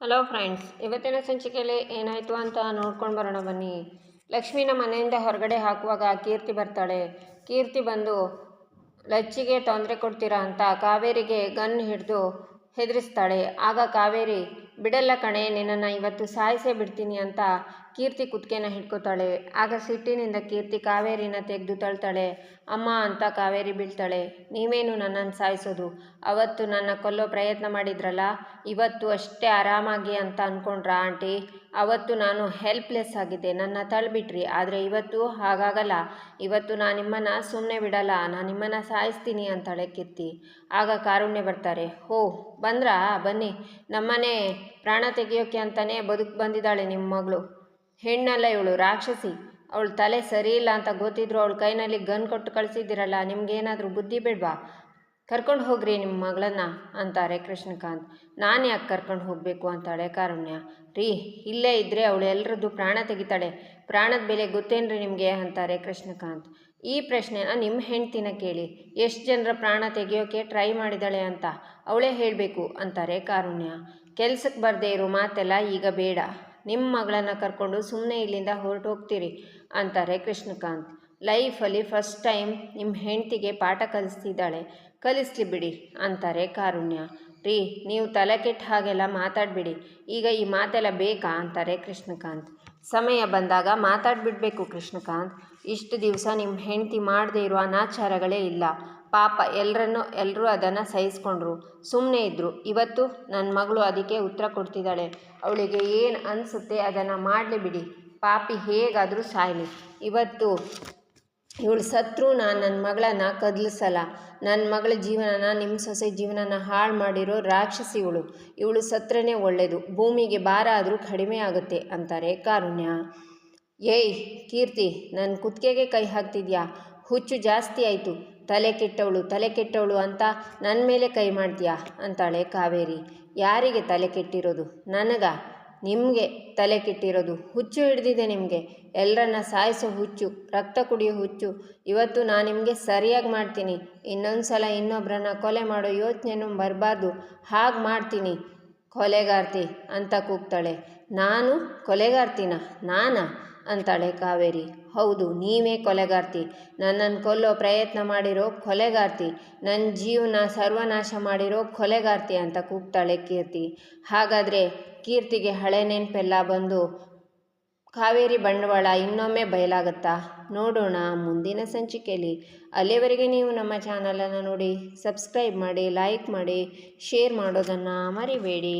Hello friends ಇವತ್ತಿನ ಸಂಚಿಕೆಯಲ್ಲಿ ಏನಾಯಿತು ಅಂತ ನೋಡ್ಕೊಂಡು ಬರೋಣ ಬನ್ನಿ. ಲಕ್ಷ್ಮಿನ ಮನೆಯಿಂದ ಹೊರಗಡೆ ಹಾಕುವಾಗ ಕೀರ್ತಿ ಬರ್ತಾಳೆ. ಕೀರ್ತಿ ಬಂದು, ಲಚ್ಚಿಗೆ ತೊಂದರೆ ಕೊಡ್ತೀರಾ ಅಂತ ಕಾವೇರಿಗೆ ಗನ್ ಹಿಡಿದು ಹೆದರಿಸ್ತಾಳೆ. ಆಗ ಕಾವೇರಿ, ಬಿಡಲ್ಲ ಕಣೆ, ನಿನ್ನನ್ನು ಇವತ್ತು ಸಾಯಿಸೇ ಬಿಡ್ತೀನಿ ಅಂತ ಕೀರ್ತಿ ಕುತ್ತಿಗೆನ ಹಿಡ್ಕೊತಾಳೆ. ಆಗ ಸಿಟ್ಟಿನಿಂದ ಕೀರ್ತಿ ಕಾವೇರಿನ ತೆಗೆದು ತಳ್ತಾಳೆ. ಅಮ್ಮ ಅಂತ ಕಾವೇರಿ ಬೀಳ್ತಾಳೆ. ನೀವೇನು ನನ್ನನ್ನು ಸಾಯಿಸೋದು? ಅವತ್ತು ನನ್ನ ಕೊಲ್ಲೋ ಪ್ರಯತ್ನ ಮಾಡಿದ್ರಲ್ಲ? ಇವತ್ತು ಅಷ್ಟೇ ಆರಾಮಾಗಿ ಅಂತ ಅಂದ್ಕೊಂಡ್ರ ಆಂಟಿ? ಅವತ್ತು ನಾನು ಹೆಲ್ಪ್ಲೆಸ್ ಆಗಿದ್ದೆ. ನನ್ನ ತಳ್ಬಿಟ್ರಿ. ಆದರೆ ಇವತ್ತು ಹಾಗಾಗಲ್ಲ. ಇವತ್ತು ನಾನು ನಿಮ್ಮನ್ನು ಸುಮ್ಮನೆ ಬಿಡಲ್ಲ. ನಾನು ನಿಮ್ಮನ್ನು ಸಾಯಿಸ್ತೀನಿ ಅಂತಾಳೆ ಕೀರ್ತಿ. ಆಗ ಕಾರುಣ್ಯ ಬರ್ತಾರೆ. ಹೋ, ಬಂದ್ರಾ? ಬನ್ನಿ. ನಮ್ಮನೆ ಪ್ರಾಣ ತೆಗೆಯೋಕೆ ಅಂತಲೇ ಬದುಕು ಬಂದಿದ್ದಾಳೆ ನಿಮ್ಮ ಮಗಳು. ಹೆಣ್ಣಲ್ಲ ಇವಳು ರಾಕ್ಷಸಿ. ಅವಳು ತಲೆ ಸರಿ ಇಲ್ಲ ಅಂತ ಗೊತ್ತಿದ್ರು ಅವಳ ಕೈನಲ್ಲಿ ಗನ್ ಕೊಟ್ಟು ಕಳಿಸಿದ್ದೀರಲ್ಲ, ನಿಮ್ಗೇನಾದರೂ ಬುದ್ಧಿ ಬೇಡ್ವಾ? ಕರ್ಕೊಂಡು ಹೋಗ್ರಿ ನಿಮ್ಮ ಮಗಳನ್ನ, ಅಂತಾರೆ ಕೃಷ್ಣಕಾಂತ್. ನಾನು ಯಾಕೆ ಕರ್ಕೊಂಡು ಹೋಗಬೇಕು ಅಂತಾಳೆ ಕಾರುಣ್ಯ. ರೀ, ಇಲ್ಲೇ ಇದ್ದರೆ ಅವಳು ಎಲ್ಲರದ್ದು ಪ್ರಾಣ ತೆಗಿತಾಳೆ. ಪ್ರಾಣದ ಬೆಲೆ ಗೊತ್ತೇನ್ರಿ ನಿಮಗೆ? ಅಂತಾರೆ ಕೃಷ್ಣಕಾಂತ್. ಈ ಪ್ರಶ್ನೆನ ನಿಮ್ಮ ಹೆಂಡ್ತಿನ ಕೇಳಿ. ಎಷ್ಟು ಜನರ ಪ್ರಾಣ ತೆಗೆಯೋಕೆ ಟ್ರೈ ಮಾಡಿದಾಳೆ ಅಂತ? ಅವಳೇ ಹೇಳಬೇಕು, ಅಂತಾರೆ ಕಾರುಣ್ಯ. ಕೆಲಸಕ್ಕೆ ಬರದೇ ಇರೋ ಮಾತೆಲ್ಲ ಈಗ ಬೇಡ. ನಿಮ್ಮ ಮಗಳನ್ನು ಕರ್ಕೊಂಡು ಸುಮ್ಮನೆ ಇಲ್ಲಿಂದ ಹೊರಟು ಹೋಗ್ತೀರಿ ಅಂತಾರೆ ಕೃಷ್ಣಕಾಂತ್. ಲೈಫಲ್ಲಿ ಫಸ್ಟ್ ಟೈಮ್ ನಿಮ್ಮ ಹೆಂಡತಿಗೆ ಪಾಠ ಕಲಿಸ್ತಿದ್ದಾಳೆ, ಕಲಿಸ್ಲಿ ಬಿಡಿ ಅಂತಾರೆ ಕಾರುಣ್ಯ. ರೀ, ನೀವು ತಲೆ ಕೆಟ್ಟ ಹಾಗೆಲ್ಲ ಮಾತಾಡಬೇಡಿ, ಈಗ ಈ ಮಾತೆಲ್ಲ ಬೇಕಾ ಅಂತಾರೆ ಕೃಷ್ಣಕಾಂತ್. ಸಮಯ ಬಂದಾಗ ಮಾತಾಡಿಬಿಡ್ಬೇಕು ಕೃಷ್ಣಕಾಂತ್. ಇಷ್ಟು ದಿವಸ ನಿಮ್ಮ ಹೆಂಡತಿ ಮಾಡದೇ ಇರುವ ಅನಾಚಾರಗಳೇ ಇಲ್ಲ. ಪಾಪ ಎಲ್ಲರನ್ನು ಎಲ್ಲರೂ ಅದನ್ನು ಸಹಿಸ್ಕೊಂಡ್ರು. ಸುಮ್ಮನೆ ಇದ್ದರು ಇವತ್ತು ನನ್ನ ಮಗಳು ಅದಕ್ಕೆ ಉತ್ತರ ಕೊಡ್ತಿದ್ದಾಳೆ. ಅವಳಿಗೆ ಏನು ಅನಿಸುತ್ತೆ ಅದನ್ನು ಮಾಡಲಿ ಬಿಡಿ. ಪಾಪಿ ಹೇಗಾದರೂ ಸಾಯಲಿ. ಇವತ್ತು ಇವಳು ಸತ್ರು ನಾನು ನನ್ನ ಮಗಳನ್ನ ಕದಲಿಸಲ್ಲ. ನನ್ನ ಮಗಳ ಜೀವನನ ನಿಮ್ಮ ಸೊಸೆ ಜೀವನನ ಹಾಳು ಮಾಡಿರೋ ರಾಕ್ಷಸಿ ಇವಳು. ಇವಳು ಸತ್ರನೇ ಒಳ್ಳೆಯದು ಭೂಮಿಗೆ ಭಾರ ಆದರೂ ಕಡಿಮೆ ಆಗುತ್ತೆ ಅಂತಾರೆ ಕಾರುಣ್ಯ. ಏಯ್ ಕೀರ್ತಿ ನನ್ನ ಕುತ್ತಿಗೆಗೆ ಕೈ ಹಾಕ್ತಿದ್ಯಾ? ಹುಚ್ಚು ಜಾಸ್ತಿ ಆಯಿತು. ತಲೆ ಕೆಟ್ಟವಳು ತಲೆ ಕೆಟ್ಟವಳು ಅಂತ ನನ್ನ ಮೇಲೆ ಕೈ ಮಾಡ್ತೀಯಾ? ಅಂತಾಳೆ ಕಾವೇರಿ. ಯಾರಿಗೆ ತಲೆ ಕೆಟ್ಟಿರೋದು? ನನಗ? ನಿಮಗೆ ತಲೆ ಕೆಟ್ಟಿರೋದು? ಹುಚ್ಚು ಹಿಡಿದಿದೆ ನಿಮಗೆ. ಎಲ್ಲರನ್ನ ಸಾಯಿಸೋ ಹುಚ್ಚು, ರಕ್ತ ಕುಡಿಯೋ ಹುಚ್ಚು. ಇವತ್ತು ನಾನು ನಿಮಗೆ ಸರಿಯಾಗಿ ಮಾಡ್ತೀನಿ. ಇನ್ನೊಂದು ಸಲ ಇನ್ನೊಬ್ಬರನ್ನ ಕೊಲೆ ಮಾಡೋ ಯೋಚನೆನೂ ಬರಬಾರ್ದು. ಹಾಗೆ ಮಾಡ್ತೀನಿ. ಕೊಲೆಗಾರ್ತಿ ಅಂತ ಕೂಗ್ತಾಳೆ. ನಾನು ಕೊಲೆಗಾರ್ತಿನ? ನಾನಾ? ಅಂತಾಳೆ ಕಾವೇರಿ. ಹೌದು, ನೀವೇ ಕೊಲೆಗಾರ್ತಿ. ನನ್ನನ್ನು ಕೊಲ್ಲೋ ಪ್ರಯತ್ನ ಮಾಡಿರೋ ಕೊಲೆಗಾರ್ತಿ. ನನ್ನ ಜೀವನ ಸರ್ವನಾಶ ಮಾಡಿರೋ ಕೊಲೆಗಾರ್ತಿ ಅಂತ ಕೂಗ್ತಾಳೆ ಕೀರ್ತಿ. ಹಾಗಾದರೆ ಕೀರ್ತಿಗೆ ಹಳೆ ನೆನಪೆಲ್ಲ ಬಂದು ಕಾವೇರಿ ಬಂಡವಾಳ ಇನ್ನೊಮ್ಮೆ ಬಯಲಾಗುತ್ತಾ? ನೋಡೋಣ ಮುಂದಿನ ಸಂಚಿಕೆಯಲ್ಲಿ. ಅಲ್ಲಿವರೆಗೆ ನೀವು ನಮ್ಮ ಚಾನಲನ್ನು ನೋಡಿ, ಸಬ್ಸ್ಕ್ರೈಬ್ ಮಾಡಿ, ಲೈಕ್ ಮಾಡಿ, ಶೇರ್ ಮಾಡೋದನ್ನು ಮರಿಬೇಡಿ.